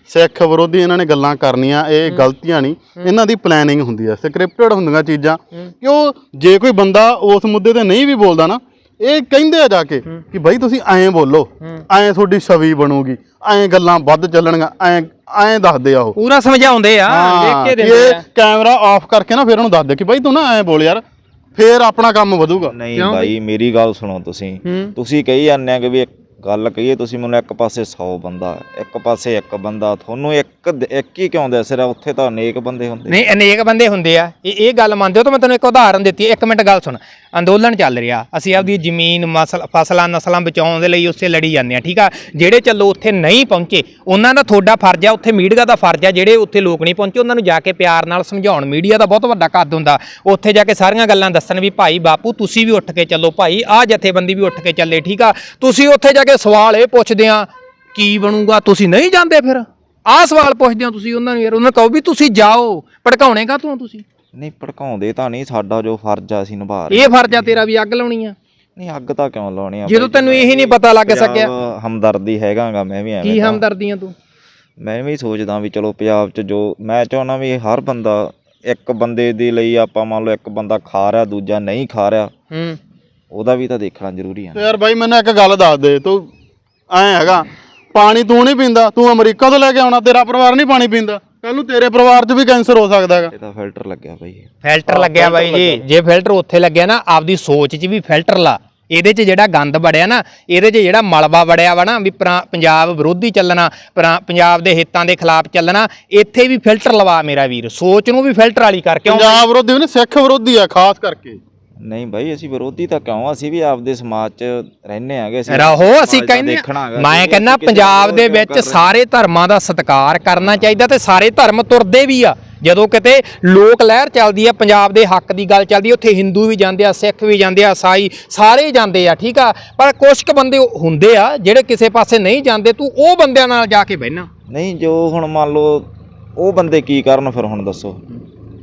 ਸਿੱਖ ਵਿਰੋਧੀ ਇਹਨਾਂ ਨੇ ਗੱਲਾਂ ਕਰਨੀਆਂ ਇਹ ਗਲਤੀਆਂ ਨਹੀਂ। ਇਹਨਾਂ ਦੀ ਪਲੈਨਿੰਗ ਹੁੰਦੀ ਆ। ਸਕ੍ਰਿਪਟਡ ਹੁੰਦੀਆਂ ਚੀਜ਼ਾਂ। ਕਿ ਉਹ ਜੇ ਕੋਈ ਬੰਦਾ ਉਸ ਮੁੱਦੇ ਤੇ ਨਹੀਂ ਵੀ ਬੋਲਦਾ ਨਾ ਇਹ ਕਹਿੰਦੇ ਆ ਜਾ ਕੇ ਕਿ ਬਾਈ ਤੁਸੀਂ ਐਂ ਬੋਲੋ ਐਂ ਤੁਹਾਡੀ ਛਵੀ ਬਣੂਗੀ ਐਂ ਗੱਲਾਂ ਵੱਧ ਚੱਲਣਗੀਆਂ ਐਂ ਐਂ ਦੱਸਦੇ ਆ ਉਹ। ਪੂਰਾ ਸਮਝਾਉਂਦੇ ਆ ਹਾਂ ਕੇ ਦਿੰਦੇ ਇਹ ਆ। ਕੈਮਰਾ ਆਫ ਕਰਕੇ ਨਾ ਫਿਰ ਉਹਨੂੰ ਦੱਸ ਦੇ ਕਿ ਬਾਈ ਤੂੰ ਨਾ ਐਂ ਬੋਲ ਯਾਰ ਫੇਰ ਆਪਣਾ ਕੰਮ ਵਧੂਗਾ। ਨਹੀਂ ਬਾਈ ਮੇਰੀ ਗੱਲ ਸੁਣੋ ਤੁਸੀਂ। ਤੁਸੀਂ ਕਹੀ ਜਾਂਦੇ ਆ ਕਿ ਵੀ ਇੱਕ ਗੱਲ ਕਹੀਏ ਤੁਸੀਂ ਮੈਨੂੰ ਇੱਕ ਪਾਸੇ 100 ਬੰਦਾ ਇੱਕ ਪਾਸੇ ਇੱਕ ਬੰਦਾ ਤੁਹਾਨੂੰ ਇੱਕ ਇੱਕ ਹੀ ਕਿਉਂ ਦਿਸ ਰਿਹਾ ਉੱਥੇ ਤਾਂ ਅਨੇਕ ਬੰਦੇ ਹੁੰਦੇ ਨਹੀਂ ਅਨੇਕ ਬੰਦੇ ਹੁੰਦੇ ਆ। ਇਹ ਇਹ ਗੱਲ ਮੰਨਦੇ ਹੋ ਤਾਂ ਮੈਂ ਤੈਨੂੰ ਇੱਕ ਉਦਾਹਰਨ ਦਿੱਤੀ ਹੈ। ਇੱਕ ਮਿੰਟ ਗੱਲ ਸੁਣ। ਅੰਦੋਲਨ ਚੱਲ ਰਿਹਾ। ਅਸੀਂ ਆਪਦੀ ਜ਼ਮੀਨ, ਮਸਲ, ਫਸਲਾਂ, ਨਸਲਾਂ ਬਚਾਉਣ ਦੇ ਲਈ ਉੱਥੇ ਲੜੀ ਜਾਂਦੇ ਆ ਠੀਕ ਆ? ਜਿਹੜੇ ਚੱਲੋ ਉੱਥੇ ਨਹੀਂ ਪਹੁੰਚੇ, ਉਹਨਾਂ ਦਾ ਤੁਹਾਡਾ ਫਰਜ਼ ਆ, ਉੱਥੇ ਮੀਡੀਆ ਦਾ ਫਰਜ਼ ਆ, ਜਿਹੜੇ ਉੱਥੇ ਲੋਕ ਨਹੀਂ ਪਹੁੰਚੇ, ਉਹਨਾਂ ਨੂੰ ਜਾ ਕੇ ਪਿਆਰ ਨਾਲ ਸਮਝਾਉਣ। ਮੀਡੀਆ ਦਾ ਬਹੁਤ ਵੱਡਾ ਕੱਦ ਹੁੰਦਾ। ਉੱਥੇ ਜਾ ਕੇ ਸਾਰੀਆਂ ਗੱਲਾਂ ਦੱਸਣ ਵੀ, ਭਾਈ ਬਾਪੂ, ਤੁਸੀਂ ਵੀ ਉੱਠ ਕੇ ਚੱਲੋ, ਭਾਈ ਆਹ ਜਥੇਬੰਦੀ ਵੀ ਉੱਠ ਕੇ ਚੱਲੇ, ਠੀਕ ਆ? ਤੁਸੀਂ ਉੱਥੇ ਜਾ ਕੇ ਸਵਾਲ ਇਹ ਪੁੱਛਦੇ ਆ, ਕੀ ਬਣੂਗਾ? ਤੁਸੀਂ ਨਹੀਂ ਜਾਂਦੇ ਫਿਰ? ਆਹ ਸਵਾਲ ਪੁੱਛਦੇ ਹੋ ਤੁਸੀਂ ਉਹਨਾਂ ਨੂੰ ਯਾਰ, ਉਹਨਾਂ ਨੂੰ ਕਹੋ ਵੀ, ਤੁਸੀਂ ਜਾਓ, ਭੜਕਾਉਣੇ ਕਾ ਤੁਸੀਂ? ਨਹੀਂ ਭੜਕਾਉਂਦੇ ਤਾਂ ਨਹੀਂ ਸਾਡਾ ਜੋ ਫਰਜ਼ ਆ ਅਸੀਂ ਨਿਭਾ ਰਹੇ ਇਹ ਫਰਜ਼ ਆ ਤੇਰਾ ਵੀ ਅੱਗ ਲਾਉਣੀ ਆ? ਨਹੀਂ ਅੱਗ ਤਾਂ ਕਿਉਂ ਲਾਉਣੀ ਆ ਜਦੋਂ ਤੈਨੂੰ ਇਹੀ ਨਹੀਂ ਪਤਾ ਲੱਗ ਸਕਿਆ। ਹਮਦਰਦੀ ਹੈਗਾਗਾ ਮੈਂ ਵੀ ਐਵੇਂ ਕੀ। ਹਮਦਰਦੀਆਂ ਤੂੰ? ਮੈਂ ਵੀ ਸੋਚਦਾ ਵੀ ਚਲੋ ਪੰਜਾਬ 'ਚ ਜੋ ਮੈਂ ਚਾਹੁੰਦਾ ਵੀ ਹਰ ਬੰਦਾ ਇੱਕ ਬੰਦੇ ਦੇ ਲਈ ਆਪਾਂ ਮੰਨ ਲਓ ਇੱਕ ਬੰਦਾ ਖਾ ਰਿਹਾ ਦੂਜਾ ਨਹੀਂ ਖਾ ਰਿਹਾ। ਹੂੰ। ਉਹਦਾ ਵੀ ਤਾਂ ਦੇਖਣਾ ਜ਼ਰੂਰੀ ਆ। ਤੇ ਯਾਰ ਬਾਈ ਮੈਨੂੰ ਇੱਕ ਗੱਲ ਦੱਸ ਦੇ ਤੂੰ ਐਂ ਹੈਗਾ ਪਾਣੀ ਤੂੰ ਨਹੀਂ ਪੀਂਦਾ ਤੂੰ ਅਮਰੀਕਾ ਤੋਂ ਲੈ ਕੇ ਆਉਣਾ ਤੇਰਾ ਪਰਿਵਾਰ ਨਹੀਂ ਪਾਣੀ ਪੀਂਦਾ। ਕੱਲ ਨੂੰ ਤੇਰੇ ਪਰਿਵਾਰ 'ਚ ਵੀ ਕੈਂਸਰ ਹੋ ਸਕਦਾ ਹੈਗਾ। ਇਹ ਤਾਂ ਫਿਲਟਰ ਲੱਗਿਆ ਬਾਈ ਫਿਲਟਰ ਲੱਗਿਆ ਬਾਈ ਜੀ। ਜੇ ਫਿਲਟਰ ਉੱਥੇ ਲੱਗਿਆ ਨਾ ਆਪਦੀ ਸੋਚ 'ਚ ਵੀ ਫਿਲਟਰ ਲਾ। ਇਹਦੇ 'ਚ ਜਿਹੜਾ ਗੰਦ ਬੜਿਆ ਨਾ ਇਹਦੇ 'ਚ ਜਿਹੜਾ ਮਲਬਾ ਬੜਿਆ ਵਾ ਨਾ ਵੀ ਪਰਾ- ਪੰਜਾਬ ਵਿਰੋਧੀ ਚੱਲਣਾ ਪਰਾ- ਪੰਜਾਬ ਦੇ ਹਿੱਤਾਂ ਦੇ ਖਿਲਾਫ ਚੱਲਣਾ ਇੱਥੇ ਵੀ ਫਿਲਟਰ ਲਵਾ ਮੇਰਾ ਵੀਰ। ਸੋਚ ਨੂੰ ਵੀ ਫਿਲਟਰ ਵਾਲੀ ਕਰ ਕਿਉਂ ਪੰਜਾਬ ਵਿਰੋਧੀ ਵੀ ਨਹੀਂ ਸਿੱਖ ਵਿਰੋਧੀ ਆ ਖਾਸ ਕਰਕੇ। ਨਹੀਂ ਬਾਈ ਅਸੀਂ ਵਿਰੋਧੀ ਤਾਂ ਕਿਉਂ ਅਸੀਂ ਵੀ ਆਪਦੇ ਸਮਾਜ 'ਚ ਰਹਿੰਦੇ ਆਂਗੇ ਅਸੀਂ ਰਹੋ ਸਮਾਜ ਅਸੀਂ ਦਾ ਕਹਿੰਦੇ ਦੇਖਣਾ ਹੈਗਾ, ਮੈਂ ਅਸੀਂ ਕਹਿੰਦਾ ਕਿਸੇ ਪੰਜਾਬ ਹੋਰ ਦੇ ਕਿਉਂ ਵਿੱਚ ਰਹੇ? ਸਾਰੇ ਧਰਮਾਂ ਦਾ ਸਤਿਕਾਰ ਕਰਨਾ ਚਾਹੀਦਾ ਤੇ ਸਾਰੇ ਧਰਮ ਤੁਰਦੇ ਵੀ ਆ। ਜਦੋਂ ਕਿਤੇ ਲੋਕ ਲਹਿਰ ਚੱਲਦੀ ਆ ਪੰਜਾਬ ਦੇ ਹੱਕ ਦੀ ਗੱਲ ਚੱਲਦੀ ਆ, ਉੱਥੇ ਹਿੰਦੂ ਵੀ ਜਾਂਦੇ ਆ ਸਿੱਖ ਵੀ ਜਾਂਦੇ ਆ ਈਸਾਈ ਸਾਰੇ ਹੀ ਜਾਂਦੇ ਆ ਠੀਕ ਆ? ਪਰ ਕੁਝ ਕੁ ਬੰਦੇ ਹੁੰਦੇ ਆ ਜਿਹੜੇ ਕਿਸੇ ਪਾਸੇ ਨਹੀਂ ਜਾਂਦੇ ਤੂੰ ਉਹ ਬੰਦਿਆਂ ਨਾਲ ਜਾ ਕੇ ਬਹਿਣਾ ਨਹੀਂ ਜੋ ਹੁਣ ਮੰਨ ਲਓ ਉਹ ਬੰਦੇ ਕੀ ਕਰਨ ਫਿਰ ਹੁਣ ਦੱਸੋ?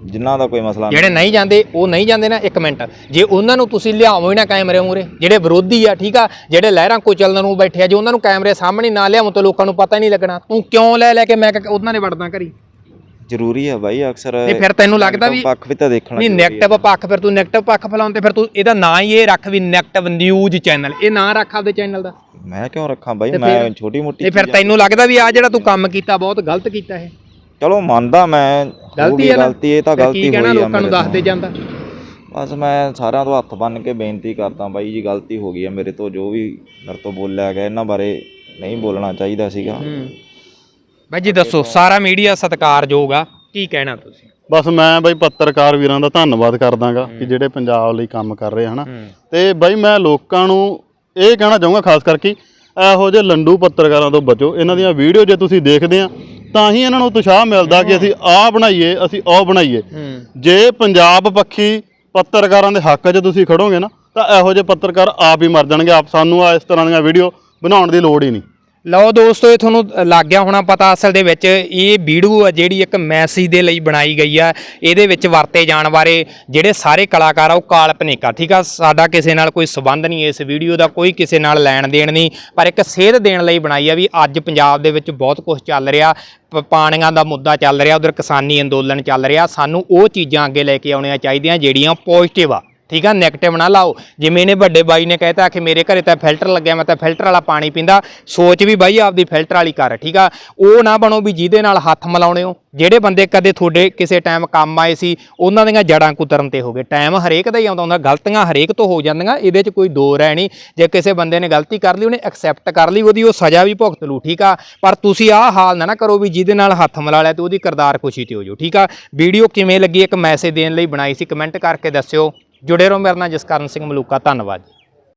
ਜਿਨ੍ਹਾਂ ਦਾ ਕੋਈ ਮਸਲਾ ਨਹੀਂ ਜਿਹੜੇ ਨਹੀਂ ਜਾਂਦੇ ਉਹ ਨਹੀਂ ਜਾਂਦੇ ਨਾ ਇੱਕ ਮਿੰਟ। ਜੇ ਉਹਨਾਂ ਨੂੰ ਤੁਸੀਂ ਲਿਆਵੋ ਹੀ ਨਾ ਕੈਮਰੇ ਮੂਰੇ ਜਿਹੜੇ ਵਿਰੋਧੀ ਆ ਠੀਕ ਆ ਜਿਹੜੇ ਲਹਿਰਾਂ ਕੋ ਚੱਲਣ ਨੂੰ ਬੈਠੇ ਆ ਜੇ ਉਹਨਾਂ ਨੂੰ ਕੈਮਰੇ ਸਾਹਮਣੇ ਨਾ ਲਿਆਵੋ ਤਾਂ ਲੋਕਾਂ ਨੂੰ ਪਤਾ ਹੀ ਨਹੀਂ ਲੱਗਣਾ। ਤੂੰ ਕਿਉਂ ਲੈ ਲੈ ਕੇ ਮੈਂ ਉਹਨਾਂ ਨੇ ਵੜਦਾ ਕਰੀ ਜ਼ਰੂਰੀ ਆ ਬਾਈ ਅਕਸਰ ਨਹੀਂ ਫਿਰ ਤੈਨੂੰ ਲੱਗਦਾ ਵੀ ਪੱਖ ਵੀ ਤਾਂ ਦੇਖਣਾ ਨਹੀਂ ਆ। ਨੈਗੇਟਿਵ ਪੱਖ ਫਿਰ ਤੂੰ ਨੈਗੇਟਿਵ ਪੱਖ ਫਲਾਉਣ ਤੇ ਫਿਰ ਤੂੰ ਇਹਦਾ ਨਾਂ ਹੀ ਇਹ ਰੱਖ ਵੀ ਨੈਗੇਟਿਵ ਨਿਊਜ਼ ਚੈਨਲ ਇਹ ਨਾਂ ਰੱਖ ਆਪਦੇ ਚੈਨਲ ਦਾ। ਮੈਂ ਕਿਉਂ ਰੱਖਾਂ ਬਾਈ? ਤੇ ਮੈਂ ਛੋਟੀ ਮੋਟੀ ਤੇ ਫਿਰ ਤੈਨੂੰ ਲੱਗਦਾ ਵੀ ਆ ਜਿਹੜਾ ਤੂੰ ਕੰਮ ਕੀਤਾ ਬਹੁਤ ਗਲਤ ਕੀਤਾ ਇਹ। ਚਲੋ ਮੰਨਦਾ ਮੈਂ ਗਲਤੀ ਹੈ ਨਾ? ਗਲਤੀ ਇਹ ਤਾਂ ਗਲਤੀ ਕੀ ਕਹਿਣਾ ਹੋਈ ਆ ਲੋਕਾਂ ਨੂੰ ਮੇਰੇ ਦੱਸ ਦੇ ਜਾਂਦਾ। ਬਸ ਮੈਂ ਸਾਰਿਆਂ ਤੋਂ ਹੱਥ ਬੰਨ ਕੇ ਬੇਨਤੀ ਕਰਦਾ ਬਾਈ ਜੀ ਗਲਤੀ ਹੋ ਗਈ ਹੈ ਮੇਰੇ ਤੋਂ ਜੋ ਵੀ ਮੇਰੇ ਤੋਂ ਬੋਲਿਆ ਗਿਆ ਇਹਨਾਂ ਬਾਰੇ ਨਹੀਂ ਬੋਲਣਾ ਚਾਹੀਦਾ ਸੀਗਾ। ਹੂੰ। ਬਾਈ ਜੀ ਦੱਸੋ ਸਾਰਾ ਮੀਡੀਆ ਸਤਿਕਾਰਯੋਗ ਆ ਕੀ ਕਹਿਣਾ ਤੁਸੀਂ? ਬਸ ਮੈਂ ਬਾਈ ਪੱਤਰਕਾਰ ਵੀਰਾਂ ਦਾ ਧੰਨਵਾਦ ਕਰਦਾਗਾ ਕਿ ਜਿਹੜੇ ਪੰਜਾਬ ਲਈ ਕੰਮ ਕਰ ਰਹੇ ਹਨਾ? ਤੇ ਬਾਈ ਮੈਂ ਲੋਕਾਂ ਨੂੰ ਇਹ ਕਹਿਣਾ ਚਾਹੂੰਗਾ ਖਾਸ ਕਰਕੇ ਇਹੋ ਜਿਹੇ ਲੰਡੂ ਪੱਤਰਕਾਰਾਂ ਤੋਂ ਬਚੋ। ਇਹਨਾਂ ਦੀਆਂ ਵੀਡੀਓ ਜੇ ਤੁਸੀਂ ਦੇਖਦੇ ਆ ਤਾਂ ਹੀ ਇਹਨਾਂ ਨੂੰ ਉਤਸ਼ਾਹ ਮਿਲਦਾ ਕਿ ਅਸੀਂ ਆਹ ਬਣਾਈਏ ਅਸੀਂ ਉਹ ਬਣਾਈਏ। ਜੇ ਪੰਜਾਬ ਪੱਖੀ ਪੱਤਰਕਾਰਾਂ ਦੇ ਹੱਕ 'ਚ ਤੁਸੀਂ ਖੜੋਗੇ ਨਾ ਤਾਂ ਇਹੋ ਜਿਹੇ ਪੱਤਰਕਾਰ ਆਪ ਹੀ ਮਰ ਜਾਣਗੇ। ਆਪ ਸਾਨੂੰ ਆ ਇਸ ਤਰ੍ਹਾਂ ਦੀਆਂ ਵੀਡੀਓ ਬਣਾਉਣ ਦੀ ਲੋੜ ਹੀ ਨਹੀਂ। ਲਓ ਦੋਸਤੋ, ਇਹ ਤੁਹਾਨੂੰ ਲੱਗ ਗਿਆ ਹੋਣਾ ਪਤਾ ਅਸਲ ਦੇ ਵਿੱਚ ਇਹ ਵੀਡੀਓ ਆ ਜਿਹੜੀ ਇੱਕ ਮੈਸੇਜ ਦੇ ਲਈ ਬਣਾਈ ਗਈ ਆ। ਇਹਦੇ ਵਿੱਚ ਵਰਤੇ ਜਾਣ ਬਾਰੇ ਜਿਹੜੇ ਸਾਰੇ ਕਲਾਕਾਰ ਆ, ਉਹ ਕਾਲਪਨਿਕ ਆ ਠੀਕ ਆ? ਸਾਡਾ ਕਿਸੇ ਨਾਲ ਕੋਈ ਸਬੰਧ ਨਹੀਂ, ਇਸ ਵੀਡੀਓ ਦਾ ਕੋਈ ਕਿਸੇ ਨਾਲ ਲੈਣ ਦੇਣ ਨਹੀਂ, ਪਰ ਇੱਕ ਸੇਧ ਦੇਣ ਲਈ ਬਣਾਈ ਆ ਵੀ ਅੱਜ ਪੰਜਾਬ ਦੇ ਵਿੱਚ ਬਹੁਤ ਕੁਝ ਚੱਲ ਰਿਹਾ। ਪ- ਪਾਣੀਆਂ ਦਾ ਮੁੱਦਾ ਚੱਲ ਰਿਹਾ, ਉਧਰ ਕਿਸਾਨੀ ਅੰਦੋਲਨ ਚੱਲ ਰਿਹਾ। ਸਾਨੂੰ ਉਹ ਚੀਜ਼ਾਂ ਅੱਗੇ ਲੈ ਕੇ ਆਉਣੀਆਂ ਚਾਹੀਦੀਆਂ, ਜਿਹੜੀਆਂ ਪੋਜ਼ਿਟਿਵ ਆ। ਠੀਕ ਆ 네ਗੇਟਿਵ ਨਾ ਲਾਓ। ਜਿਵੇਂ ਇਹਨੇ ਵੱਡੇ ਬਾਈ ਨੇ ਕਹਿਤਾ ਕਿ ਮੇਰੇ ਘਰੇ ਤਾਂ ਫਿਲਟਰ ਲੱਗਿਆ, ਮੈਂ ਤਾਂ ਫਿਲਟਰ ਵਾਲਾ ਪਾਣੀ ਪੀਂਦਾ। ਸੋਚ ਵੀ ਬਾਈ ਆਪਦੀ ਫਿਲਟਰ ਵਾਲੀ ਕਰ, ਠੀਕ ਆ? ਉਹ ਨਾ ਬਣੋ ਵੀ ਜਿਹਦੇ ਨਾਲ ਹੱਥ ਮਿਲਾਉਣੇ ਹੋ। ਜਿਹੜੇ ਬੰਦੇ ਕਦੇ ਤੁਹਾਡੇ ਕਿਸੇ ਟਾਈਮ ਕੰਮ ਆਏ ਸੀ, ਉਹਨਾਂ ਦੀਆਂ ਜੜਾਂ ਕੁਤਰਨ ਤੇ ਹੋ ਗਏ। ਟਾਈਮ ਹਰੇਕ ਦਾ ਹੀ ਆਉਂਦਾ ਹੁੰਦਾ, ਗਲਤੀਆਂ ਹਰੇਕ ਤੋਂ ਹੋ ਜਾਂਦੀਆਂ, ਇਹਦੇ 'ਚ ਕੋਈ ਦੋ ਰਹਿ ਨਹੀਂ। ਜੇ ਕਿਸੇ ਬੰਦੇ ਨੇ ਗਲਤੀ ਕਰ ਲਈ, ਉਹਨੇ ਐਕਸੈਪਟ ਕਰ ਲਈ, ਉਹਦੀ ਉਹ ਸਜ਼ਾ ਵੀ ਭੁਗਤ ਲੂ ਠੀਕ ਆ? ਪਰ ਤੁਸੀਂ ਆਹ ਹਾਲ ਨਾ ਨਾ ਕਰੋ ਵੀ ਜਿਹਦੇ ਨਾਲ ਹੱਥ ਮਿਲਾ ਲਿਆ ਤੇ ਉਹਦੀ ਕਰਦਾਰ ਖੁਸ਼ੀ ਤੇ ਹੋ ਜਾਓ ਠੀਕ ਆ? ਵੀਡੀਓ ਕਿਵੇਂ ਲੱਗੀ, ਇੱਕ ਮੈਸੇਜ ਦੇਣ ਲਈ ਬਣਾਈ ਸੀ ਕਮੈਂਟ ਕਰਕੇ ਦੱਸਿਓ। ਜੁੜੇ ਰਹੋ ਮੇਰੇ ਨਾਲ ਜਸਕਰਨ ਸਿੰਘ ਮਲੂਕਾ ਧੰਨਵਾਦ